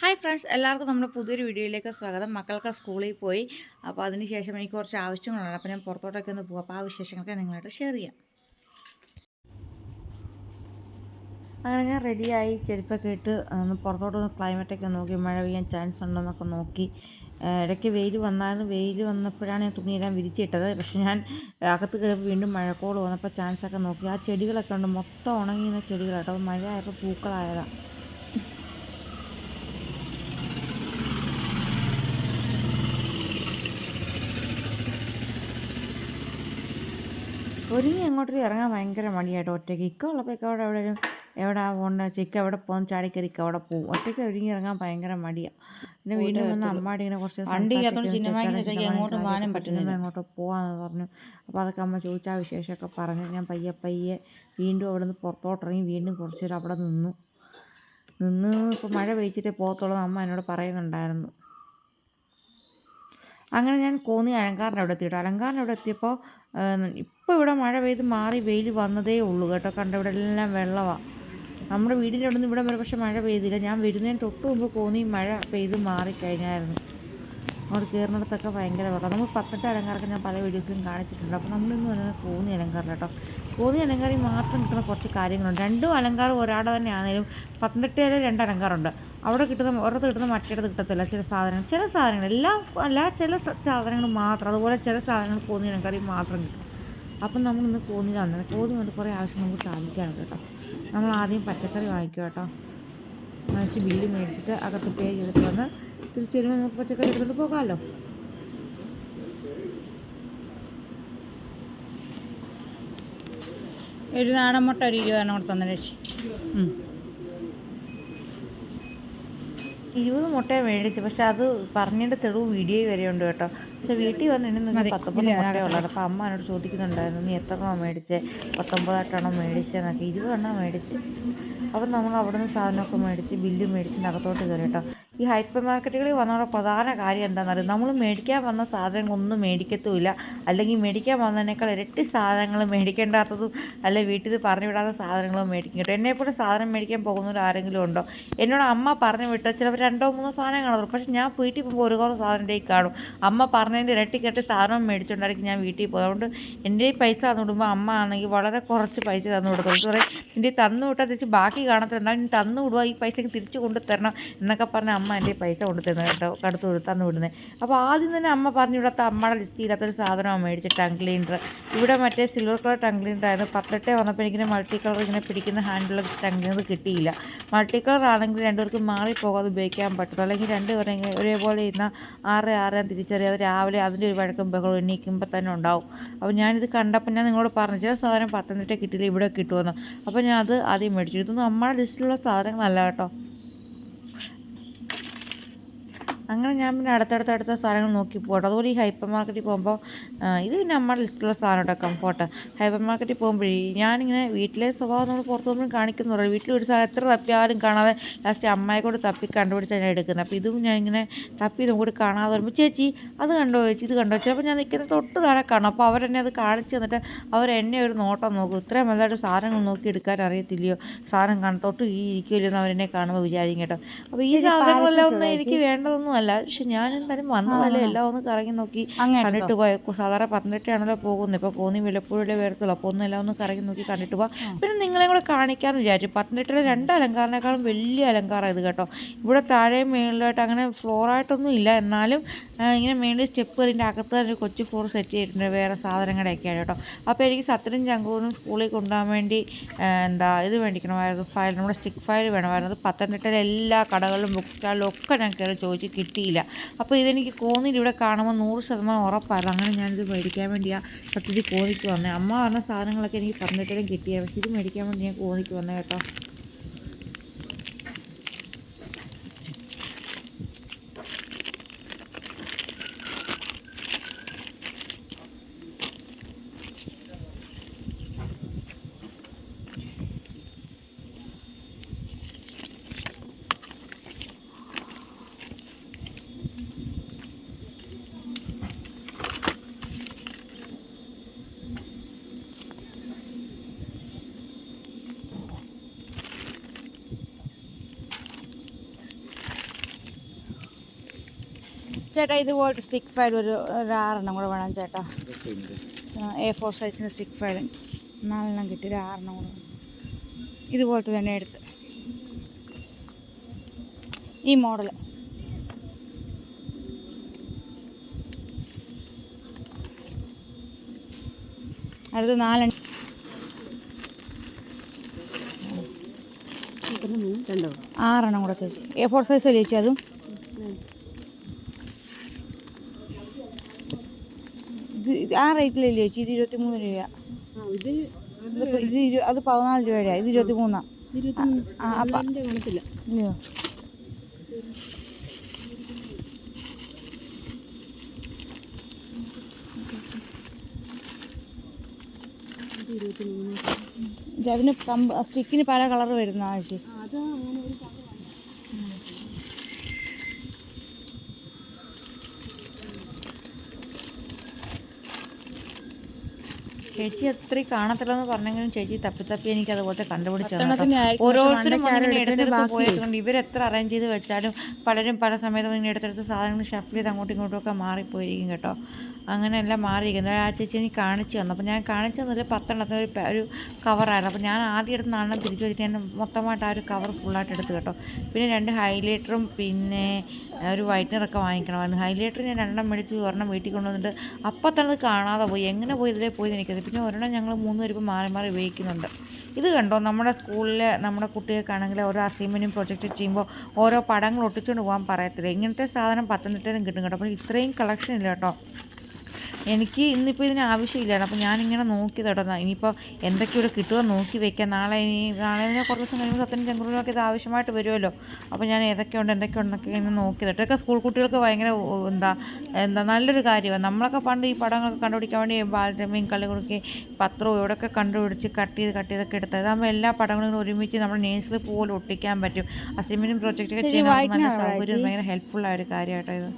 Hi friends എല്ലാവർക്കും നമ്മുടെ പുതിയൊരു വീഡിയോയിലേക്ക് സ്വാഗതം. മക്കൾക്ക് സ്കൂളിൽ പോയി. അപ്പോൾ അതിന് ശേഷം എനിക്ക് കുറച്ച് ആവശ്യങ്ങളുണ്ട്. അപ്പോൾ ഞാൻ പുറത്തോട്ടൊക്കെ ഒന്ന് പോകും അപ്പോൾ ആ വിശേഷങ്ങളൊക്കെ നിങ്ങളായിട്ട് ഷെയർ ചെയ്യാം. അങ്ങനെ ഞാൻ റെഡിയായി ചെരുപ്പൊക്കെ ഇട്ട് ഒന്ന് പുറത്തോട്ട് പുറത്തോട്ടൊന്ന് ക്ലൈമറ്റൊക്കെ നോക്കി മഴ പെയ്യാൻ ചാൻസ് ഉണ്ടോയെന്നൊക്കെ നോക്കി. ഇടയ്ക്ക് വെയിൽ വന്നായിരുന്നു. വെയിൽ വന്നപ്പോഴാണ് ഞാൻ തുണിയെല്ലാം വിരിച്ചിട്ടത്. പക്ഷെ ഞാൻ അകത്ത് കയറി വീണ്ടും മഴക്കോൾ വന്നപ്പോൾ ചാൻസൊക്കെ നോക്കി. ആ ചെടികളൊക്കെ ഉണ്ട്. മൊത്തം ഉണങ്ങിയിരുന്ന അപ്പോൾ മഴ ആയപ്പോൾ പൂക്കളായതാണ് ഒരുങ്ങി അങ്ങോട്ട് ഇറങ്ങാൻ ഭയങ്കര മടിയായിട്ട് ഒറ്റയ്ക്ക് ഇക്ക ഉള്ളപ്പോൾ ഇക്ക അവിടെ എവിടെയും എവിടെ പോകണ്ട ചിക്ക എവിടെ പോകുന്ന ചാടിക്കറി ഇക്ക അവിടെ പോകും ഒറ്റയ്ക്ക് ഒരുങ്ങി ഇറങ്ങാൻ ഭയങ്കര മടിയാണ് പിന്നെ വീട്ടിൽ വന്ന് അമ്മാടി ഇങ്ങനെ കുറച്ച്. അങ്ങോട്ട് പോകാമെന്ന് പറഞ്ഞു. അപ്പോൾ അതൊക്കെ അമ്മ ചോദിച്ചാൽ വിശേഷമൊക്കെ പറഞ്ഞു. ഞാൻ പയ്യെ പയ്യെ വീണ്ടും അവിടെ നിന്ന് പുറത്തോട്ടിറങ്ങി വീണ്ടും കുറച്ച് നേരം അവിടെ നിന്നു. നിന്ന് ഇപ്പോൾ മഴ പെയ്ച്ചിട്ട് പോകത്തുള്ളൂ അമ്മ എന്നോട് പറയുന്നുണ്ടായിരുന്നു. അങ്ങനെ ഞാൻ കോന്നി അലങ്കാറിന്റെ അവിടെ എത്തിയിട്ടു അലങ്കാറിന്റെ അവിടെ എത്തിയപ്പോൾ ഇപ്പോൾ ഇവിടെ മഴ പെയ്ത് മാറി വെയിൽ വന്നതേ ഉള്ളൂ കേട്ടോ. കണ്ട ഇവിടെ എല്ലാം വെള്ളമാണ് നമ്മുടെ വീടിന്റെ അവിടെ നിന്ന് ഇവിടെ വരെ പക്ഷേ മഴ പെയ്തില്ല. ഞാൻ വരുന്നതിന് തൊട്ട് മുമ്പ് കോന്നി മഴ പെയ്ത് മാറിക്കഴിഞ്ഞായിരുന്നു. അവിടെ കയറുന്നിടത്തൊക്കെ ഭയങ്കര വെള്ളം. നമ്മൾ പത്തനംതിട്ട അലങ്കാരമൊക്കെ ഞാൻ പല വീഡിയോസിലും കാണിച്ചിട്ടുണ്ട്. അപ്പോൾ നമ്മളിന്ന് പറയുന്നത് കോന്നി അലങ്കാരം കേട്ടോ. കോന്നി അലങ്കാരി മാത്രം കിട്ടുന്ന കുറച്ച് കാര്യങ്ങളുണ്ട്. രണ്ടും അലങ്കാരം ഒരാടെ തന്നെ ആണെങ്കിലും പത്തനംതിട്ടയിൽ രണ്ട് അലങ്കാരമുണ്ട്. അവിടെ കിട്ടുന്ന ഒരിടത്ത് കിട്ടുന്ന മറ്റേടത്ത് കിട്ടത്തില്ല. ചില സാധനങ്ങൾ ചില സാധനങ്ങൾ എല്ലാം അല്ല ചില സാധനങ്ങൾ മാത്രം അതുപോലെ ചില സാധനങ്ങൾ കോന്നി അലങ്കാരി മാത്രം കിട്ടും. അപ്പം നമ്മൾ ഇന്ന് തന്നെ കോന്നി കൊണ്ട് കുറേ ആവശ്യം നമുക്ക് സാധിക്കാനുണ്ട് കേട്ടോ. നമ്മൾ ആദ്യം പച്ചക്കറി വാങ്ങിക്കും കേട്ടോ. വാങ്ങിച്ച് ബില്ല് മേടിച്ചിട്ട് അകത്ത് പേ ചെയ്തിട്ട് വന്ന് തിരിച്ച് വരുമ്പോൾ നമുക്ക് പച്ചക്കറി എടുത്തുകൊണ്ട് പോകാമല്ലോ ഒരു നാടൻ മുട്ട ഒരു ഇരുപതെണ്ണം കൂടെ തന്നെ ചേച്ചി ഇരുപത് മുട്ട മേടിച്ചു പക്ഷെ അത് പറഞ്ഞതിന്റെ തെളിവ് വീഡിയോ വരെയുണ്ട് കേട്ടോ. പക്ഷെ വീട്ടിൽ വന്ന്. നിങ്ങൾക്ക് പത്തൊമ്പത് ഇല്ല, മുട്ട അതിനകത്ത് ഉള്ളത് അപ്പോൾ അമ്മ എന്നോട് ചോദിക്കുന്നുണ്ടായിരുന്നു നീ എത്ര എണ്ണം മേടിച്ച്? പത്തൊമ്പതെട്ടെണ്ണം മേടിച്ചെന്നൊക്കെ ഇരുപതെണ്ണം മേടിച്ച്. അപ്പം നമ്മൾ അവിടുന്ന് സാധനമൊക്കെ മേടിച്ച് ബില്ല് മേടിച്ച് അകത്തോട്ട് കയറി കേട്ടോ. ഈ ഹൈപ്പർ മാർക്കറ്റുകളിൽ വന്നവരുടെ പ്രധാന കാര്യം എന്താണെന്ന് അറിയാം? നമ്മൾ മേടിക്കാൻ വന്ന സാധനങ്ങളൊന്നും മേടിക്കത്തുമില്ല. അല്ലെങ്കിൽ മേടിക്കാൻ വന്നതിനേക്കാൾ ഇരട്ടി സാധനങ്ങൾ മേടിക്കേണ്ടാത്തതും അല്ലെ വീട്ടിൽ പറഞ്ഞു വിടാത്ത സാധനങ്ങളും മേടിക്കും കേട്ടോ. എന്നെപ്പോലെ സാധനം മേടിക്കാൻ പോകുന്നവർ ആരെങ്കിലും ഉണ്ടോ? എന്നോട് അമ്മ പറഞ്ഞു വിട്ട ചിലപ്പോൾ രണ്ടോ മൂന്നോ സാധനം കാണുള്ളൂ പക്ഷേ ഞാൻ വീട്ടിൽ പോകുമ്പോൾ ഒരു കുറേ സാധനം കാണും. അമ്മ പറഞ്ഞതിന്റെ ഇരട്ടി കെട്ടി സാധനം മേടിച്ചുകൊണ്ടായിരിക്കും ഞാൻ വീട്ടിൽ പോകുന്നത്. അതുകൊണ്ട് എന്റെ പൈസ തന്നു വിടുമ്പോൾ അമ്മ ആണെങ്കിൽ വളരെ കുറച്ച് പൈസ തന്നു കൊടുക്കും. കുറേ എന്റെ തന്നു വിട്ടാൽ തിരിച്ച് ബാക്കി കാണത്തില്ല. നീ തന്നു വിടുക ഈ പൈസയ്ക്ക് തിരിച്ചു കൊണ്ടു തരണം എന്നൊക്കെ പറഞ്ഞ് അമ്മ എന്റെ പൈസ കൊണ്ടു തരുന്നത് കേട്ടോ. കടുത്ത് തന്നു വിടുന്നത് അപ്പോൾ ആദ്യം തന്നെ അമ്മ പറഞ്ഞു വിടാത്ത അമ്മയുടെ ലിസ്റ്റ് ഇല്ലാത്തൊരു സാധനമാണ് മേടിച്ച ടങ് ക്ലീനർ ഇവിടെ മറ്റേ സിൽവർ കളർ ടങ് ക്ലീനർ ആയിരുന്നു. പത്തെട്ടേ വന്നപ്പോൾ എനിക്കിങ്ങനെ മൾട്ടി കളർ ഇങ്ങനെ പിടിക്കുന്ന ഹാൻഡിലുള്ള ടങ് ക്ലീനർ കിട്ടിയില്ല. മൾട്ടി കളർ ആണെങ്കിൽ രണ്ടുപേർക്ക് മാറിപ്പോകാതെ ഉപയോഗിക്കാൻ പറ്റുള്ളൂ അല്ലെങ്കിൽ രണ്ടുപേരും ഒരേപോലെ ഇരുന്ന ആറ് ആറ് തിരിച്ചറിയാതെ രാവിലെ അതിന്റെ ഒരു വഴക്കം ബഹളം എണ്ണീക്കുമ്പോൾ തന്നെ ഉണ്ടാവും. അപ്പോൾ ഞാനിത് കണ്ടപ്പോൾ ഞാൻ നിങ്ങളോട് പറഞ്ഞു ചില സാധനം പത്തനംതിട്ട കിട്ടിയില്ല ഇവിടെ കിട്ടുമെന്ന് അപ്പോൾ ഞാൻ അത് ആദ്യം മേടിച്ചു. ഇതൊന്നും നമ്മുടെ ലിസ്റ്റിലുള്ള സാധനങ്ങളല്ല കേട്ടോ. അങ്ങനെ ഞാൻ പിന്നെ അടുത്തടുത്ത അടുത്ത സാധനങ്ങൾ നോക്കി പോകട്ടെ. അതുപോലെ ഈ ഹൈപ്പർ മാർക്കറ്റിൽ പോകുമ്പോൾ ഇത് പിന്നെ നമ്മുടെ ലിസ്റ്റിലുള്ള സാധനം കേട്ടോ കംഫോർട്ട്. ഹൈപ്പർ മാർക്കറ്റിൽ പോകുമ്പോഴേ ഞാനിങ്ങനെ വീട്ടിലെ സ്വഭാവം നമ്മൾ പുറത്ത് പോകുമ്പോൾ കാണിക്കുന്നു പറയും. വീട്ടിൽ ഒരു സാധനം എത്ര തപ്പിയാലും കാണാതെ ലാസ്റ്റ് അമ്മയെ കൂടെ തപ്പി കണ്ടുപിടിച്ച് ഞാൻ എടുക്കുന്നത്. അപ്പോൾ ഇതും ഞാൻ ഇങ്ങനെ തപ്പി ഇതും കൂടി കാണാതെ വരുമ്പോൾ ചേച്ചി അത് കണ്ടോ? ചേച്ചി ഇത് കണ്ടോ? ചിലപ്പോൾ ഞാൻ നിൽക്കുന്ന തൊട്ട് താഴെ കാണും. അപ്പോൾ അവരെന്നെ അത് കാണിച്ച് തന്നിട്ട് അവരെന്നെ ഒരു നോട്ടം നോക്കും. ഇത്രയും വലുതായിട്ട് സാധനങ്ങൾ നോക്കി എടുക്കാൻ അറിയത്തില്ലയോ? സാധനം കാണും തൊട്ട് ഈ എന്ന് അവരെന്നെ കാണുമ്പോൾ വിചാരിക്കും കേട്ടോ. അപ്പോൾ ഈ സാധനങ്ങളെല്ലാം ഒന്നും എനിക്ക് വേണ്ടതൊന്നും അല്ല പക്ഷെ ഞാൻ എന്തായാലും വന്നതല്ലേ എല്ലാം ഒന്ന് കറങ്ങി നോക്കി കണ്ടിട്ട് പോയ. സാധാരണ പത്തനംതിട്ടയാണല്ലോ പോകുന്നത്. ഇപ്പോൾ കോന്നി വിലപ്പുഴയിലെ വരത്തുള്ളൂ അപ്പോൾ ഒന്നും എല്ലാം ഒന്ന് കറങ്ങി നോക്കി കണ്ടിട്ട് പോവാം. പിന്നെ നിങ്ങളെ കൂടെ കാണിക്കാമെന്ന് വിചാരിച്ചു. പത്തനംതിട്ടയിലെ രണ്ട് അലങ്കാരനേക്കാളും വലിയ അലങ്കാരം ഇത് കേട്ടോ. ഇവിടെ താഴെ മേളിലായിട്ട് അങ്ങനെ ഫ്ലോറായിട്ടൊന്നും ഇല്ല. എന്നാലും ഇങ്ങനെ മേളിൽ സ്റ്റെപ്പ് കയറിന്റെ അകത്ത് തന്നെ ഒരു കൊച്ചു ഫ്ലോർ സെറ്റ് ചെയ്തിട്ടുണ്ട്. വേറെ സാധനങ്ങളുടെയൊക്കെയാണ് കേട്ടോ. അപ്പോൾ എനിക്ക് സത്യനും ചങ്കൂറിനും സ്കൂളിൽ കൊണ്ടുപോകാൻ വേണ്ടി എന്താ ഇത് മേടിക്കണമായിരുന്നു ഫയൽ നമ്മുടെ സ്റ്റിക്ക് ഫയൽ വേണമായിരുന്നു. അത് പത്തനംതിട്ടയിലെ എല്ലാ കടകളിലും ബുക്ക് സ്റ്റാളിലും ഒക്കെ ഞാൻ കയറി ചോദിച്ച് കിട്ടിയില്ല. അപ്പോൾ ഇതെനിക്ക് കോന്നിയിൽ ഇവിടെ കാണുമ്പോൾ നൂറ് ശതമാനം ഉറപ്പായിരുന്നു അങ്ങനെ ഞാനിത് മേടിക്കാൻ വേണ്ടിയാണ് സത്യത്തിൽ കോന്നിക്ക് വന്നത് അമ്മ പറഞ്ഞ സാധനങ്ങളൊക്കെ എനിക്ക് പത്തനംതിട്ടയിലും കിട്ടിയത് പക്ഷേ ഇത് മേടിക്കാൻ വേണ്ടി ഞാൻ കോന്നിക്ക് വന്നത് കേട്ടോ. ചേട്ടാ ഇതുപോലത്തെ സ്റ്റിക്ക് ഫയൽ ഒരു ആറെണ്ണം കൂടെ വേണം ചേട്ടാ. എ ഫോർ സൈസിന്റെ സ്റ്റിക്ക് ഫയൽ നാലെണ്ണം കിട്ടി ഒരു ആറെണ്ണം കൂടെ. ഇതുപോലത്തെ തന്നെ എടുത്ത്. ഈ മോഡൽ അടുത്ത് നാലെണ്ണം. ആറെണ്ണം കൂടെ ചേച്ചി. എ ഫോർ സൈസ് അല്ലേ ചേച്ചി അതും? ഇത് ആ റേറ്റിലല്ലേ ചേച്ചി? ഇത് ഇരുപത്തി മൂന്ന് രൂപ ഇത് അത് പതിനാല് രൂപയുടെ ഇത് ഇരുപത്തി മൂന്നാ ആ, അപ്പ- അതിന് കമ്പ് സ്റ്റിക്കിന് പല കളർ വരുന്ന ചേച്ചി. ചേച്ചി അത്രയും കാണത്തില്ലെന്ന് പറഞ്ഞെങ്കിലും ചേച്ചി തപ്പി തപ്പി എനിക്ക് അതുപോലെ കണ്ടുപിടിച്ചു. ഓരോരുത്തരും മണ്ടയ്ക്ക് എടുത്തെടുത്ത് പോയതുകൊണ്ട് ഇവരെത്ര അറേഞ്ച് ചെയ്ത് വെച്ചാലും പലരും പല സമയത്തും ഇങ്ങനെ എടുത്തെടുത്ത് സാധനങ്ങൾ ഷഫിൽ ചെയ്ത് അങ്ങോട്ടും ഇങ്ങോട്ടും ഒക്കെ മാറിപ്പോയിരിക്കും കേട്ടോ അങ്ങനെയെല്ലാം മാറിയിരിക്കുന്നത് ആ ചേച്ചി എനിക്ക് കാണിച്ചു തന്നു. അപ്പോൾ ഞാൻ കാണിച്ചു തന്നതിൽ പത്തെണ്ണത്തിന് ഒരു ഒരു കവറായിരുന്നു അപ്പോൾ ഞാൻ ആദ്യം എടുത്ത് നാലെണ്ണം തിരിച്ചു വെച്ചിട്ട് ഞാൻ മൊത്തമായിട്ട് ആ ഒരു കവർ ഫുള്ളായിട്ട് എടുത്ത് കേട്ടോ. പിന്നെ രണ്ട് ഹൈലൈറ്ററും പിന്നെ ഒരു വൈറ്റ്നറൊക്കെ വാങ്ങിക്കണമായിരുന്നു. ഹൈലൈറ്റർ ഞാൻ രണ്ടെണ്ണം മേടിച്ച് ഒരെണ്ണം വീട്ടിൽ കൊണ്ടുവന്നിട്ട് അപ്പം തന്നെ കാണാതെ പോയി. എങ്ങനെ പോയി ഇതിലേ പോയി എനിക്കത്. പിന്നെ ഒരെണ്ണം ഞങ്ങൾ മൂന്ന് പേരിപ്പോൾ മാറി മാറി ഉപയോഗിക്കുന്നുണ്ട്. ഇത് കണ്ടോ? നമ്മുടെ സ്കൂളിലെ നമ്മുടെ കുട്ടികൾക്കാണെങ്കിൽ ഓരോ അസൈൻമെന്റും പ്രൊജക്റ്റ് ചെയ്യുമ്പോൾ ഓരോ പടങ്ങൾ ഒട്ടിച്ചുകൊണ്ട് പോകാൻ പറയത്തില്ല? ഇങ്ങനത്തെ സാധനം പത്തനംതിട്ടയിലും കിട്ടും കേട്ടോ. അപ്പോൾ ഇത്രയും കളക്ഷൻ ഇല്ല കേട്ടോ. എനിക്ക് ഇന്നിപ്പോൾ ഇതിന് ആവശ്യമില്ലായിരുന്നു. അപ്പോൾ ഞാനിങ്ങനെ നോക്കി കേട്ടോ ഇനിയിപ്പോൾ എന്തൊക്കെ ഇവിടെ കിട്ടുമോ നോക്കി വെക്കാം. നാളെ ഇനി നാളെ ഇതിനെ കുറച്ച് ദിവസം കഴിയുമ്പോൾ സത്യം ചെങ്കുറിനൊക്കെ ഇത് ആവശ്യമായിട്ട് വരുമല്ലോ. അപ്പോൾ ഞാൻ ഏതൊക്കെയുണ്ട് എന്തൊക്കെയുണ്ടെന്നൊക്കെ ഇങ്ങനെ നോക്കി ഇതൊക്കെ സ്കൂൾ കുട്ടികൾക്ക് ഭയങ്കര എന്താ എന്താ നല്ലൊരു കാര്യമാണ്. നമ്മളൊക്കെ പണ്ട് ഈ പടങ്ങളൊക്കെ കണ്ടുപിടിക്കാൻ വേണ്ടി ബാലരമയും കളികുടുക്കി പത്രവും ഇവിടെയൊക്കെ കണ്ടുപിടിച്ച് കട്ട് ചെയ്ത് കട്ട് ചെയ്തൊക്കെ എടുത്തത്. അതാകുമ്പോൾ എല്ലാ പടങ്ങളും ഒരുമിച്ച് നമ്മുടെ നേഴ്സിൽ പോലും ഒട്ടിക്കാൻ പറ്റും. അസൈൻമെന്റും പ്രൊജക്റ്റൊക്കെ ചെയ്യാൻ നല്ല സൗകര്യം? ഭയങ്കര ഹെൽപ്ഫുള്ളായ ഒരു കാര്യമായിട്ടോ ഇത്.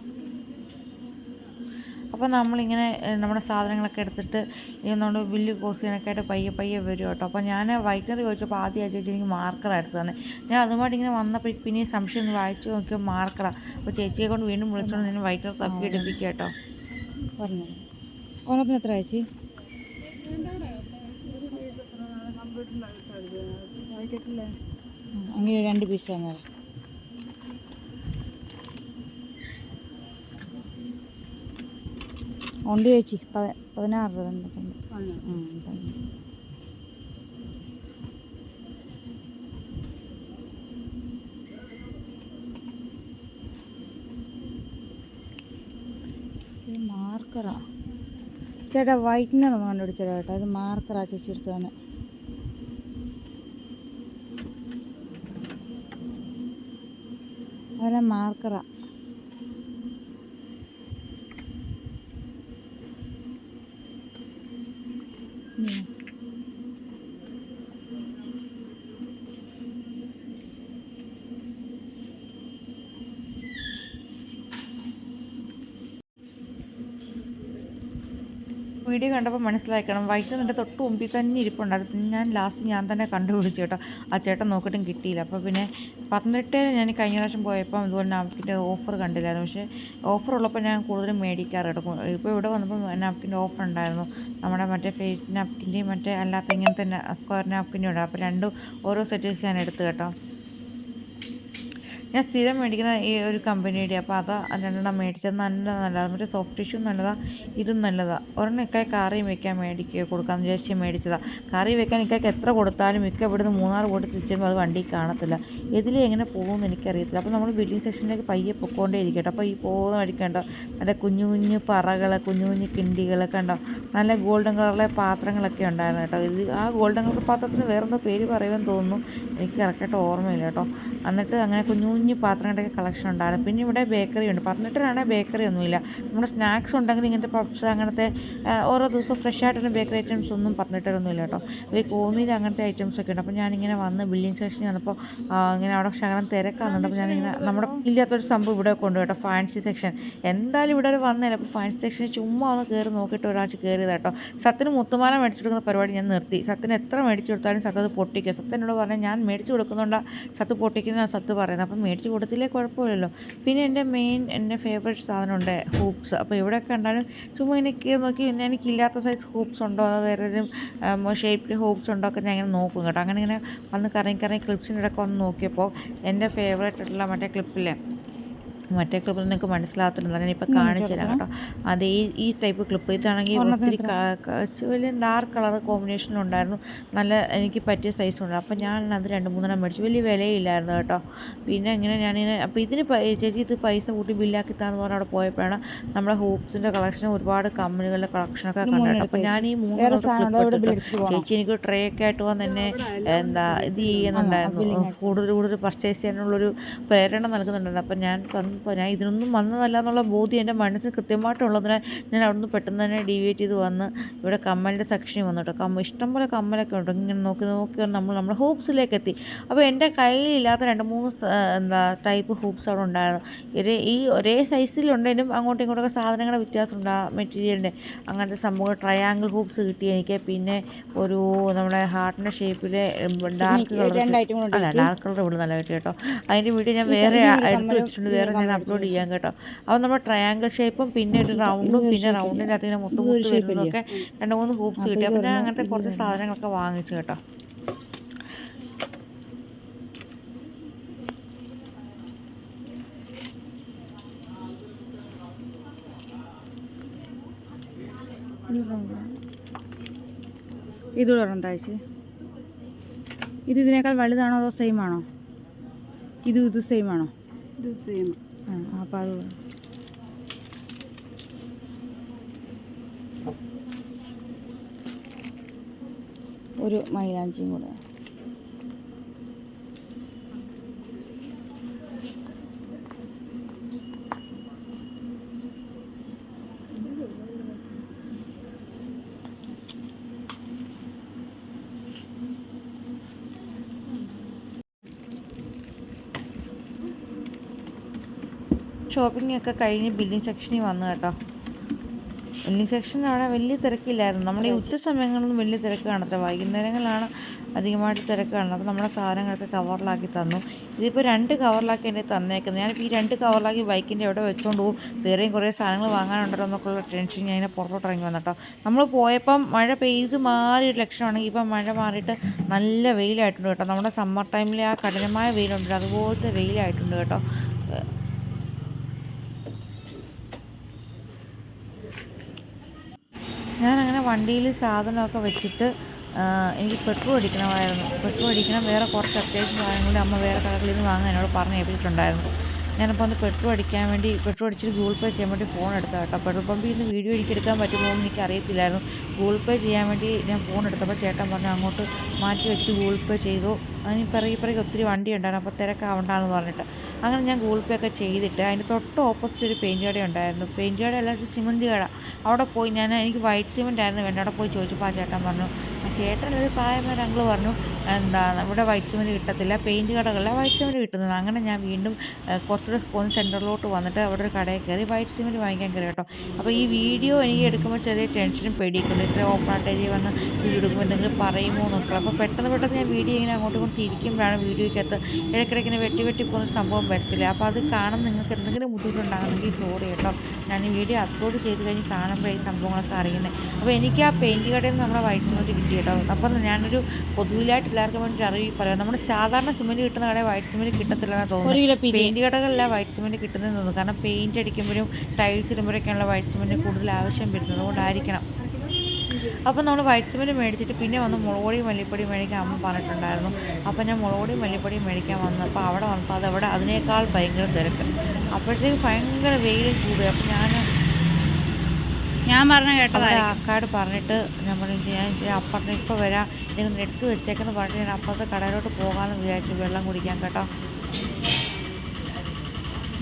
അപ്പോൾ നമ്മളിങ്ങനെ നമ്മുടെ സാധനങ്ങളൊക്കെ എടുത്തിട്ട് ഇരുന്നുകൊണ്ട് ബില്ല് പോസ്റ്റ് ചെയ്യാനൊക്കെ ആയിട്ട് പയ്യെ പയ്യെ വരും കേട്ടോ. അപ്പോൾ ഞാൻ വൈറ്റർ ചോദിച്ചപ്പോൾ ആദ്യം ആദ്യം ചേച്ചി എനിക്ക് മാർക്കർ എടുത്ത് തന്നെ. ഞാൻ അതുമായിട്ട് ഇങ്ങനെ വന്നപ്പോൾ പിന്നെ സംശയം ഒന്ന് വായിച്ചു നോക്കിയപ്പോൾ മാർക്കറാണ് അപ്പോൾ ചേച്ചിയെ കൊണ്ട് വീണ്ടും വിളിച്ചോണ്ട് ഞാൻ വൈറ്റർ തപ്പി എടുപ്പിക്കുക കേട്ടോ. പറഞ്ഞു. ഓണത്തിന് എത്ര ചേച്ചി? ഉം, അങ്ങനെ രണ്ട് പീസ് തന്നെ ഉണ്ട് ചേച്ചി. പത- പതിനാറ് രൂപ തന്നെ തന്നു. തന്നു. മാർക്കറാ ചേട്ടാ വൈറ്റ്നർ ഒന്ന് കണ്ടുപിടിച്ചേട്ടാ കേട്ടോ. ഇത് മാർക്കറാ ചേച്ചി എടുത്തതാണ് അതല്ല മാർക്കറാ വീഡിയോ കണ്ടപ്പോൾ മനസ്സിലാക്കണം വൈറ്റ് എന്റെ തൊട്ട് മുമ്പിൽ തന്നെ ഇരിപ്പുണ്ട്. അത് ഞാൻ ലാസ്റ്റ് ഞാൻ തന്നെ കണ്ടുപിടിച്ചു കേട്ടോ. ആ ചേട്ടൻ നോക്കിയിട്ടും കിട്ടിയില്ല. അപ്പോൾ പിന്നെ പത്തനംതിട്ടയിൽ ഞാൻ കഴിഞ്ഞ പ്രാവശ്യം പോയപ്പോൾ ഇതുപോലെ നാപ്കിന്റെ ഓഫർ കണ്ടില്ലായിരുന്നു. പക്ഷേ ഓഫർ ഉള്ളപ്പോൾ ഞാൻ കൂടുതലും മേടിക്കാറ് കേട്ടോ ഇപ്പോൾ ഇവിടെ വന്നപ്പോൾ നാപ്കിന്റെ ഓഫർ ഉണ്ടായിരുന്നു. നമ്മുടെ മറ്റേ ഫേസ് നാപ്കിന്റെയും മറ്റേ അല്ലാത്ത ഇങ്ങനത്തെ സ്ക്വയർ നാപ്കിന്റെയും ഉണ്ട്. അപ്പോൾ രണ്ടും ഓരോ സെറ്റ് വെച്ച് ഞാൻ എടുത്തു കേട്ടോ. ഞാൻ സ്ഥിരം മേടിക്കുന്ന ഈ ഒരു കമ്പനിയുടെ അപ്പോൾ അതാ രണ്ടെണ്ണം മേടിച്ചത്. നല്ല നല്ലതാണ് മറ്റേ സോഫ്റ്റ് ടിഷ്യൂ നല്ലതാണ് ഇതും നല്ലതാണ് ഒരെണ്ണം ഇക്കായി കറിയും വെക്കാൻ മേടിക്കുക കൊടുക്കാമെന്ന് വിചാരിച്ച് മേടിച്ചതാണ് കറി വെക്കാൻ ഇക്കായ്ക്ക് എത്ര കൊടുത്താലും ഇക്ക ഇവിടുന്ന് മൂന്നാറ് കൂടി തിരിച്ചുമ്പോൾ അത് വണ്ടി കാണത്തില്ല. ഇതിൽ എങ്ങനെ പോകുമെന്ന് എനിക്കറിയത്തില്ല. അപ്പോൾ നമ്മൾ ബില്ലിംഗ് സെക്ഷനിലേക്ക് പയ്യെ പൊക്കോണ്ടേ ഇരിക്കട്ടെ അപ്പോൾ ഈ പോകുന്ന വഴിക്കണ്ടോ നല്ല കുഞ്ഞു കുഞ്ഞു പറകൾ കുഞ്ഞു കുഞ്ഞു കിണ്ടികളൊക്കെ ഉണ്ടോ നല്ല ഗോൾഡൻ കളറിലെ പാത്രങ്ങളൊക്കെ ഉണ്ടായിരുന്നു കേട്ടോ. ഇത് ആ ഗോൾഡൻ കളർ പാത്രത്തിന് വേറെന്തോ പേര് പറയുമെന്ന് തോന്നുന്നു. എനിക്ക് കറക്റ്റായിട്ട് ഓർമ്മയില്ല കേട്ടോ. എന്നിട്ട് അങ്ങനെ കുഞ്ഞു കുഞ്ഞു പാത്രങ്ങളുടെയൊക്കെ കളക്ഷൻ ഉണ്ടായിരുന്നു. പിന്നെ ഇവിടെ ബേക്കറി ഉണ്ട്. പറഞ്ഞിട്ടാണ് ബേക്കറി ഒന്നുമില്ല. നമ്മുടെ സ്നാക്സ് ഉണ്ടെങ്കിൽ ഇങ്ങനത്തെ പപ്സ് അങ്ങനത്തെ ഓരോ ദിവസവും ഫ്രഷ് ആയിട്ടുള്ള ബേക്കറി ഐറ്റംസ് ഒന്നും പറഞ്ഞിട്ടൊന്നുമില്ല കേട്ടോ. ഈ കോന്നിയിൽ അങ്ങനത്തെ ഐറ്റംസ് ഒക്കെ ഉണ്ട്. അപ്പോൾ ഞാനിങ്ങനെ വന്ന് ബില്ലിംഗ് സെക്ഷൻ വന്നപ്പോൾ ഇങ്ങനെ അവിടെ ശകലം തിരക്കാണെന്നുണ്ട് അപ്പോൾ ഞാനിങ്ങനെ നമ്മുടെ ഇല്ലാത്തൊരു സംഭവം ഇവിടെ കൊണ്ടു കേട്ടോ. ഫാൻസി സെക്ഷൻ എന്തായാലും ഇവിടെ വന്നില്ല അപ്പോൾ ഫാൻസി സെക്ഷനിൽ ചുമ്മാ ഒന്ന് കയറി നോക്കിയിട്ട് ഒരാഴ്ച കയറിയത് കേട്ടോ. സത്തിന് മുത്തുമാല മേടിച്ചു കൊടുക്കുന്ന പരിപാടി ഞാൻ നിർത്തി. സത്തിന് എത്ര മേടിച്ചു കൊടുത്താലും സത്ത് അത് പൊട്ടിക്കുക സത്ത് പറഞ്ഞാൽ ഞാൻ മേടിച്ചു കൊടുക്കുന്നുണ്ടാ. സത്ത് പൊട്ടിക്കുന്ന സത്ത് പറയുന്നത്. അപ്പം മേടിച്ച് കൊടുത്തില്ലേ കുഴപ്പമില്ലല്ലോ. പിന്നെ എന്റെ മെയിൻ എന്റെ ഫേവറേറ്റ് സാധനമുണ്ട് ഹൂപ്സ് അപ്പോൾ ഇവിടെ കണ്ടാലും ചുമ്മാ ഇങ്ങനെ നോക്കി പിന്നെ എനിക്കില്ലാത്ത സൈസ് ഹൂപ്സ് ഉണ്ടോ അതോ വേറെ ഷേപ്പിൽ ഹൂപ്സ് ഉണ്ടോ ഒക്കെ ഞാൻ ഇങ്ങനെ നോക്കും കേട്ടോ. അങ്ങനെ ഇങ്ങനെ വന്ന് കറങ്ങി കറങ്ങി ക്ലിപ്സിന്റെ ഇടയ്ക്ക് വന്ന് നോക്കിയപ്പോൾ എന്റെ ഫേവറേറ്റ് ആയിട്ടുള്ള മറ്റേ ക്ലിപ്പില്ലേ മറ്റേ ക്ലിപ്പിൽ നിങ്ങൾക്ക് മനസ്സിലാകത്തില്ല. ഞാനിപ്പോൾ കാണിച്ചു തരാം കേട്ടോ. അത് ഈ ഈ ടൈപ്പ് ക്ലിപ്പ് ഇതാണെങ്കിൽ ഒത്തിരി വലിയ ഡാർക്ക് കളർ കോമ്പിനേഷനിലുണ്ടായിരുന്നു നല്ല എനിക്ക് പറ്റിയ സൈസ് ഉണ്ട്. അപ്പോൾ ഞാൻ അത് രണ്ട് മൂന്നെണ്ണം മേടിച്ചു. വലിയ വിലയില്ലായിരുന്നു കേട്ടോ. പിന്നെ ഇങ്ങനെ ഞാനിങ്ങനെ അപ്പോൾ ഇതിന് ചേച്ചി ഇത് പൈസ കൂട്ടി ബില്ലാക്കി താന്ന് പറഞ്ഞ് അവിടെ പോയപ്പോഴാണ് നമ്മുടെ ഹൂപ്സിന്റെ കളക്ഷൻ ഒരുപാട് കമ്പനികളുടെ കളക്ഷനൊക്കെ കണ്ടിട്ട് അപ്പോൾ ഞാൻ ഈ മൂന്ന് ചേച്ചി എനിക്ക് ട്രേ ഒക്കെ ആയിട്ട് വന്ന് എന്നെ എന്താ ഇത് ചെയ്യുന്നുണ്ടായിരുന്നു. കൂടുതൽ കൂടുതൽ പർച്ചേസ് ചെയ്യാനുള്ളൊരു പ്രേരണ നൽകുന്നുണ്ടായിരുന്നു. അപ്പം ഞാൻ വന്നപ്പോൾ ഞാൻ ഇതിനൊന്നും വന്നതല്ല എന്നുള്ള ബോധ്യം എന്റെ മനസ്സിൽ കൃത്യമായിട്ടുള്ളതിനാൽ ഞാൻ അവിടുന്ന് പെട്ടെന്ന് തന്നെ ഡീവിയേറ്റ് ചെയ്ത് വന്ന് ഇവിടെ കമ്മലിന്റെ സെക്ഷൻ വന്നു കേട്ടോ. കമ്മ ഇഷ്ടംപോലെ കമ്മലൊക്കെ ഉണ്ട്. ഇങ്ങനെ നോക്കി നോക്കി നമ്മൾ നമ്മുടെ ഹൂപ്സിലേക്ക് എത്തി. അപ്പോൾ എന്റെ കയ്യിലില്ലാത്ത രണ്ട് മൂന്ന് എന്താ ടൈപ്പ് ഹൂപ്സ് അവിടെ ഉണ്ടായിരുന്നു. ഇത് ഈ ഒരേ സൈസിലുണ്ടെങ്കിലും അങ്ങോട്ടും ഇങ്ങോട്ടൊക്കെ സാധനങ്ങളുടെ വ്യത്യാസമുണ്ട് ആ മെറ്റീരിയലിന്റെ അങ്ങനത്തെ സംഭവം ട്രയാങ്കിൾ ഹൂപ്സ് കിട്ടി എനിക്ക്. പിന്നെ ഒരു നമ്മുടെ ഹാർട്ടിന്റെ ഷേപ്പിലെ ഡാർക്ക് കളർ അല്ല ഡാർക്ക് കളർ ഇവിടെ നല്ല കിട്ടി കേട്ടോ. അതിന്റെ വീഡിയോ ഞാൻ വേറെ എടുത്ത് വെച്ചിട്ടുണ്ട് വേറെ ഞാൻ അപ്ലോഡ് ചെയ്യാം കേട്ടോ. അപ്പോൾ നമ്മൾ ട്രയാങ്കിൾ ഷേപ്പും പിന്നെ ഒരു റൗണ്ടും പിന്നെ റൗണ്ടിന്റെ അകത്ത് ഇങ്ങനെ മുട്ടും മുത്ത് വരുന്നതൊക്കെ രണ്ട് മൂന്ന് ഹൂപ്സ് കിട്ടി. അപ്പോൾ ഞാൻ അങ്ങനത്തെ കുറച്ച് സാധനങ്ങളൊക്കെ വാങ്ങിച്ചു കേട്ടോ. ഇതൂടെ ഒരെണ്ണം തയ്ച്ച് ഇത് ഇതിനേക്കാൾ വലുതാണോ അതോ സെയിം ആണോ? ഇത് ഇത് സെയിം ആണോ? ഇത് സെയിം ആ അപ്പോൾ അത് ഒരു മൈലാഞ്ചിയും കൂടെ. ഷോപ്പിംഗ് ഒക്കെ കഴിഞ്ഞ് ബില്ലിംഗ് സെക്ഷനിൽ വന്നു കേട്ടോ. ബില്ലിംഗ് സെക്ഷൻ അവിടെ വലിയ തിരക്കില്ലായിരുന്നു. നമ്മുടെ ഈ ഉച്ച സമയങ്ങളിലൊന്നും വലിയ തിരക്ക് കാണത്തില്ല. വൈകുന്നേരങ്ങളാണ് അധികമായിട്ട് തിരക്ക് കാണുന്നത്. അപ്പോൾ നമ്മുടെ സാധനങ്ങളൊക്കെ കവറിലാക്കി തന്നു. ഇതിപ്പോൾ രണ്ട് കവറിലാക്കി എന്റെ തന്നേക്കുന്നത് ഞാനിപ്പോൾ ഈ രണ്ട് കവറിലാക്കി ബൈക്കിന്റെ എവിടെ വെച്ചുകൊണ്ട് പോകും. വേറെയും കുറേ സാധനങ്ങൾ വാങ്ങാനുണ്ടല്ലോ എന്നൊക്കെയുള്ള ടെൻഷൻ ഞാൻ പുറത്തോട്ട് ഇറങ്ങി വന്നിട്ടോ നമ്മൾ പോയപ്പം മഴ പെയ്ത് ഒരു ലക്ഷണമാണെങ്കിൽ ഇപ്പം മഴ മാറിയിട്ട് നല്ല വെയിലായിട്ടുണ്ട് കേട്ടോ. നമ്മുടെ സമ്മർ ടൈമിൽ ആ കഠിനമായ വെയിലുണ്ട് അതുപോലത്തെ വെയിലായിട്ടുണ്ട് കേട്ടോ ഞാനങ്ങനെ വണ്ടിയിൽ സാധനമൊക്കെ വെച്ചിട്ട് എനിക്ക് പെട്രോൾ അടിക്കണമായിരുന്നു. പെട്രോൾ അടിക്കണം വേറെ കുറച്ച് അത്യാവശ്യം സാധനങ്ങൾ അമ്മ വേറെ കടകളിൽ നിന്ന് വാങ്ങാൻ എന്നോട് പറഞ്ഞ് ഏൽപ്പിച്ചിട്ടുണ്ടായിരുന്നു. ഞാനപ്പോൾ ഒന്ന് പെട്രോൾ അടിക്കാൻ വേണ്ടി പെട്രോൾ അടിച്ചിട്ട് ഗൂഗിൾ പേ ചെയ്യാൻ വേണ്ടി ഫോൺ എടുത്ത കേട്ടോ. പെട്രോൾ പമ്പിൽ നിന്ന് വീഡിയോ എനിക്ക് എടുക്കാൻ പറ്റുമോ എന്ന് എനിക്ക് അറിയത്തില്ലായിരുന്നു. ഗൂഗിൾ പേ ചെയ്യാൻ വേണ്ടി ഞാൻ ഫോൺ എടുത്തപ്പോൾ ചേട്ടൻ പറഞ്ഞു അങ്ങോട്ട് മാറ്റി വെച്ചിട്ട് ഗൂഗിൾ പേ ചെയ്തു. അതിന് പിറകെ പിറകെ ഒത്തിരി വണ്ടി ഉണ്ടായിരുന്നു. അപ്പോൾ തിരക്കാവണ്ടെന്ന് പറഞ്ഞിട്ട്. അങ്ങനെ ഞാൻ ഗൂഗിൾ പേ ഒക്കെ ചെയ്തിട്ട് അതിന്റെ തൊട്ട് ഓപ്പോസിറ്റ് ഒരു പെയിന്റ് കട ഉണ്ടായിരുന്നു. പെയിന്റ് കട അല്ല ഒരു സിമന്റ് കട. അവിടെ പോയി ഞാൻ എനിക്ക് വൈറ്റ് സിമന്റ് ആയിരുന്നു വേണ്ട അവിടെ പോയി ചോദിച്ചപ്പോൾ ആ ചേട്ടൻ പറഞ്ഞു ചേട്ടൻ ഒരു പ്രായമായ ഞങ്ങൾ പറഞ്ഞു എന്താ ഇവിടെ വൈറ്റ് സിമന്റ് കിട്ടത്തില്ല പെയിന്റ് കടകളിലാണ് വൈറ്റ് സിമന്റ് കിട്ടുന്നത്. അങ്ങനെ ഞാൻ വീണ്ടും കുറച്ചുകൂടെ പോന്ന് സെന്ററിലോട്ട് വന്നിട്ട് അവിടെ ഒരു കടയിൽ കയറി വൈറ്റ് സിമന്റ് വാങ്ങിക്കാൻ കയറി കേട്ടോ. അപ്പോൾ ഈ വീഡിയോ എനിക്ക് എടുക്കുമ്പോൾ ചെറിയ ടെൻഷനും പേടിയൊക്കെ ഉണ്ട് ഇത്ര ഓപ്പൺ ആയിട്ട് വന്ന് വീഡിയോ എടുക്കുമ്പോൾ എന്തെങ്കിലും പറയുമോ എന്നൊക്കെ അപ്പോൾ പെട്ടെന്ന് പെട്ടെന്ന് ഞാൻ വീഡിയോ ഇങ്ങനെ അങ്ങോട്ട് കൊണ്ട് തിരിക്കുമ്പോഴാണ് വീഡിയോയ്ക്കകത്ത്. ഇടയ്ക്കിടയ്ക്ക് ഇങ്ങനെ വെട്ടി വെട്ടി പോകുന്ന സംഭവം വരത്തില്ല. അപ്പോൾ അത് കാണുമ്പോൾ നിങ്ങൾക്ക് എന്തെങ്കിലും ബുദ്ധിമുട്ടുണ്ടാകുന്നെങ്കിൽ സോറി കേട്ടോ. ഞാൻ ഈ വീഡിയോ അപ്ലോഡ് ചെയ്ത് കഴിഞ്ഞ് കാണുമ്പോൾ ഈ സംഭവങ്ങളൊക്കെ അറിയുന്നത്. അപ്പോൾ എനിക്ക് ആ പെയിന്റ് കടയിൽ നിന്ന് നമ്മുടെ വൈറ്റ് സിമെന്റ് കിട്ടി. കേട്ടോ അപ്പം ഞാനൊരു പൊതുവിലായിട്ട് എല്ലാവർക്കും വേണ്ടി അറിയി പറയാം. നമ്മുടെ സാധാരണ സിമെന്റ് കിട്ടുന്ന കടയിൽ വൈറ്റ് സിമെന്റ് കിട്ടത്തില്ലെന്ന് തോന്നുന്നു. പെയിന്റ് കടകളിലാണ് വൈറ്റ് സിമെന്റ് കിട്ടുന്നതെന്ന് തോന്നുന്നു. കാരണം പെയിന്റ് അടിക്കുമ്പോഴും ടൈൽസ് ഇടുമ്പോഴൊക്കെയുള്ള വൈറ്റ് സിമെന്റ് കൂടുതൽ ആവശ്യം വരുന്നത്. അതുകൊണ്ടായിരിക്കണം. അപ്പോൾ നമ്മൾ വൈറ്റ് സിമെന്റ് മേടിച്ചിട്ട് പിന്നെ വന്ന് മുളകുപൊടിയും മല്ലിപ്പൊടിയും മേടിക്കാൻ അമ്മ പറഞ്ഞിട്ടുണ്ടായിരുന്നു. അപ്പോൾ ഞാൻ മുളകുപൊടിയും മല്ലിപ്പൊടിയും മേടിക്കാൻ വന്നപ്പോൾ അവിടെ വന്നപ്പോൾ അതവിടെ അതിനേക്കാൾ ഭയങ്കര തിരക്ക്. അപ്പോഴത്തേക്ക് ഭയങ്കര വെയിലും കൂടുക അപ്പോൾ ഞാൻ ഞാൻ പറഞ്ഞ കേട്ടതായിരിക്കും. ആക്കാട് പറഞ്ഞിട്ട് ഞാൻ പറഞ്ഞു ഞാൻ അപ്പുറത്ത് ഇപ്പോൾ വരാം. നിങ്ങൾ എടുത്ത് വെച്ചേക്കെന്ന് പറഞ്ഞിട്ട് ഞാൻ അപ്പുറത്തെ കടയിലോട്ട് പോകാമെന്ന് വിചാരിച്ചു വെള്ളം കുടിക്കാൻ കേട്ടോ.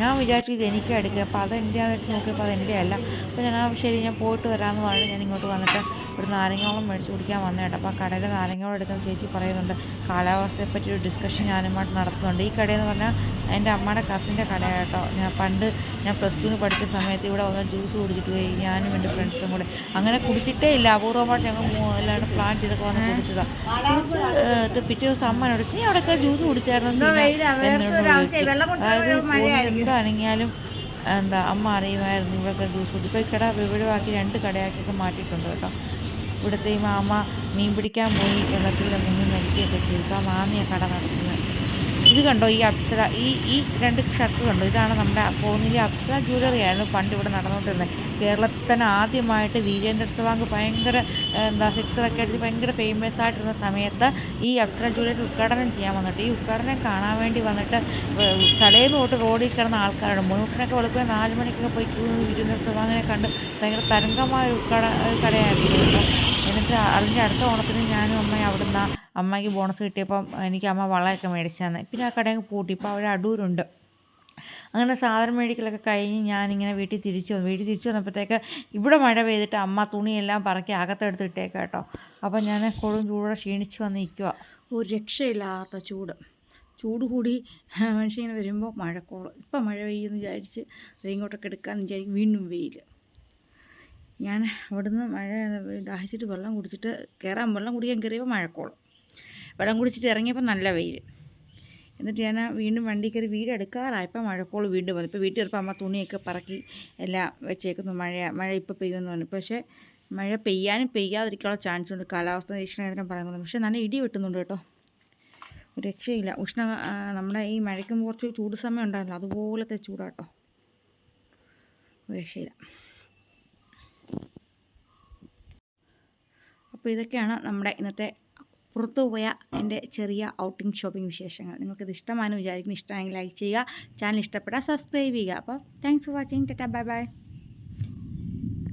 ഞാൻ വിചാരിച്ചു ഇത് എനിക്ക് എടുക്കുക. അപ്പോൾ അത് എന്റെ വെച്ച് നോക്കിയപ്പോൾ അത് എന്റെ അല്ല. അപ്പോൾ ഞാൻ ശരി ഞാൻ പോയിട്ട് വരാമെന്ന് പറഞ്ഞിട്ട് ഞാൻ ഇങ്ങോട്ട് വന്നിട്ട് ഒരു നാരങ്ങോളം മേടിച്ച് കുടിക്കാൻ വന്നു കേട്ടോ. അപ്പോൾ ആ കടയിൽ നാരങ്ങോളം എടുക്കുന്ന ചേച്ചി പറയുന്നുണ്ട്. കാലാവസ്ഥയെപ്പറ്റി ഒരു ഡിസ്കഷൻ ഞാനുമായിട്ട് നടത്തുന്നുണ്ട്. ഈ കടയെന്ന് പറഞ്ഞാൽ എന്റെ അമ്മയുടെ കസിന്റെ കടയാണ് കേട്ടോ. ഞാൻ പണ്ട് ഞാൻ പ്ലസ് ടുവിന് പഠിച്ച സമയത്ത് ഇവിടെ വന്ന് ജ്യൂസ് കുടിച്ചിട്ട് പോയി. ഞാനും എന്റെ ഫ്രണ്ട്സും കൂടെ. അങ്ങനെ കുടിച്ചിട്ടേ ഇല്ല. അപൂർവമായിട്ട് ഞങ്ങൾ എല്ലാവരും പ്ലാൻ ചെയ്തൊക്കെ വന്ന് കുടിച്ചതാണ് ഇത് പിറ്റേ ദിവസം അമ്മ എന്നോട് നീ അവിടെയൊക്കെ ജ്യൂസ് കുടിച്ചായിരുന്നു. എന്താണെങ്കിലും എന്താ അമ്മ അറിയുമായിരുന്നു ഇവിടെയൊക്കെ ജ്യൂസ് കുടിച്ചു. ഇപ്പോൾ ഈ കട വിപുലമാക്കി രണ്ട് കടയാക്കിയൊക്കെ മാറ്റിയിട്ടുണ്ട് കേട്ടോ. ഇവിടുത്തെ ഈ മാമ മീൻ പിടിക്കാൻ പോയി വെള്ളത്തിൽ മുങ്ങി മരിക്കുകയൊക്കെ ചെയ്തു. ആ മാമിയ കട നടത്തുന്നത് ഇത് കണ്ടോ ഈ അപ്സര? ഈ ഈ രണ്ട് ഷർട്ട് കണ്ടോ? ഇതാണ് നമ്മുടെ പോകുന്നില്ല അപ്സര ജ്വല്ലറിയായിരുന്നു പണ്ട് ഇവിടെ നടന്നുകൊണ്ടിരുന്നത്. കേരളത്തിൽ തന്നെ ആദ്യമായിട്ട് വീരേന്ദ്ര സവാങ്ക് ഭയങ്കര എന്താ സിക്സറൊക്കെ അടിച്ച് ഭയങ്കര ഫേമസ് ആയിട്ടിരുന്ന സമയത്ത് ഈ അപ്സര ജ്വല്ലറി ഉദ്ഘാടനം ചെയ്യാൻ വന്നിട്ട് ഈ ഉദ്ഘാടനം കാണാൻ വേണ്ടി വന്നിട്ട് തലേന്ന് തൊട്ട് റോഡിൽ കിടന്ന ആൾക്കാരുണ്ട്. മുഴുവനൊക്കെ വെളുപ്പിന് നാല് മണിക്കൊക്കെ പോയി വീരേന്ദ്ര സവാങ്ങിനെ കണ്ട് ഭയങ്കര തരംഗമായ ഉദ്ഘാടന കട കടയായിരുന്നു. കേട്ടോ അല്ലെങ്കിൽ അടുത്ത ഓണത്തിന് ഞാനും അമ്മയും അവിടുന്ന് അമ്മയ്ക്ക് ബോണസ് കിട്ടിയപ്പം എനിക്ക് അമ്മ വളയൊക്കെ മേടിച്ചു തന്നെ പിന്നെ ആ കടയൊക്കെ പൂട്ടി. ഇപ്പോൾ അവിടെ അടൂരുണ്ട്. അങ്ങനെ സാധനം മേടിക്കലൊക്കെ കഴിഞ്ഞ് ഞാനിങ്ങനെ വീട്ടിൽ തിരിച്ചു വന്നു. വീട്ടിൽ തിരിച്ചു വന്നപ്പോഴത്തേക്ക് ഇവിടെ മഴ പെയ്തിട്ട് അമ്മ തുണിയെല്ലാം പറക്കി അകത്തെടുത്ത് ഇട്ടേക്കാം കേട്ടോ. അപ്പം ഞാൻ കൊടും ചൂടോടെ ക്ഷീണിച്ച് വന്ന് നിൽക്കുക ഒരു രക്ഷയില്ലാത്ത ചൂട്. ചൂട് കൂടി മനുഷ്യങ്ങനെ വരുമ്പോൾ മഴക്കോളും. ഇപ്പം മഴ പെയ്യുമെന്ന് വിചാരിച്ച് റെയിൻകോട്ടൊക്കെ എടുക്കാമെന്ന് വിചാരിക്കും. വീണ്ടും വെയിൽ ഞാൻ അവിടുന്ന് മഴ ദാഹിച്ചിട്ട് വെള്ളം കുടിച്ചിട്ട് കയറാൻ വെള്ളം കുടിക്കാൻ കയറിയപ്പോൾ മഴക്കോളം. വെള്ളം കുടിച്ചിട്ട് ഇറങ്ങിയപ്പോൾ നല്ല വെയിൽ. എന്നിട്ട് ഞാൻ വീണ്ടും വണ്ടി കയറി വീട് എടുക്കാറായപ്പോൾ മഴക്കോൾ വീണ്ടും വന്നു. ഇപ്പോൾ വീട്ടിൽ വരുമ്പോൾ അമ്മ തുണിയൊക്കെ പറക്കി എല്ലാം വെച്ചേക്കുന്നു. മഴ മഴ ഇപ്പോൾ പെയ്യുമെന്ന് പറഞ്ഞു. പക്ഷേ മഴ പെയ്യാനും പെയ്യാതിരിക്കാനുള്ള ചാൻസ് ഉണ്ട്. കാലാവസ്ഥ നിരീക്ഷണ കേന്ദ്രം പറയുന്നത് പക്ഷേ നല്ല ഇടി വെട്ടുന്നുണ്ട് കേട്ടോ. ഒരു രക്ഷയില്ല. ഉഷ്ണ നമ്മുടെ ഈ മഴയ്ക്കും കുറച്ച് ചൂട് സമയം ഉണ്ടായിരുന്നു അതുപോലത്തെ ചൂടാട്ടോ ഒരു രക്ഷയില്ല. അപ്പോൾ ഇതൊക്കെയാണ് നമ്മുടെ ഇന്നത്തെ പുറത്തു പോയ എന്റെ ചെറിയ ഔട്ടിംഗ് ഷോപ്പിംഗ് വിശേഷങ്ങൾ. നിങ്ങൾക്ക് ഇത് ഇഷ്ടമാണെന്ന് വിചാരിക്കുന്നു. ഇഷ്ടമായെങ്കിൽ ലൈക്ക് ചെയ്യുക ചാനൽ ഇഷ്ടപ്പെട്ടാൽ സബ്സ്ക്രൈബ് ചെയ്യുക. അപ്പോൾ thanks for watching tata bye bye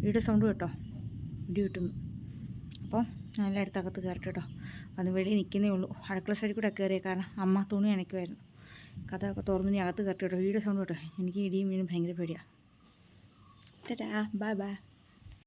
video sound കേട്ടോ? വീഡിയോ കിട്ടുന്നു. അപ്പോൾ ഞാൻ അടുത്തകത്ത് കയറട്ടെ കേട്ടോ. അത് വെളി നിൽക്കുന്നേ ഉള്ളൂ. അടുക്കള സൈഡിൽ കൂടെ കയറിയ കാരണം അമ്മ തുണി അനക്കുമായിരുന്നു കഥയൊക്കെ തുറന്ന് ഇനി അകത്ത് കയറട്ടെ കേട്ടോ. വീഡിയോ സൗണ്ട് കേട്ടോ. എനിക്ക് ഇടിയും വീണും ഭയങ്കര പേടിയാണ് ടാറ്റാ ബൈ ബൈ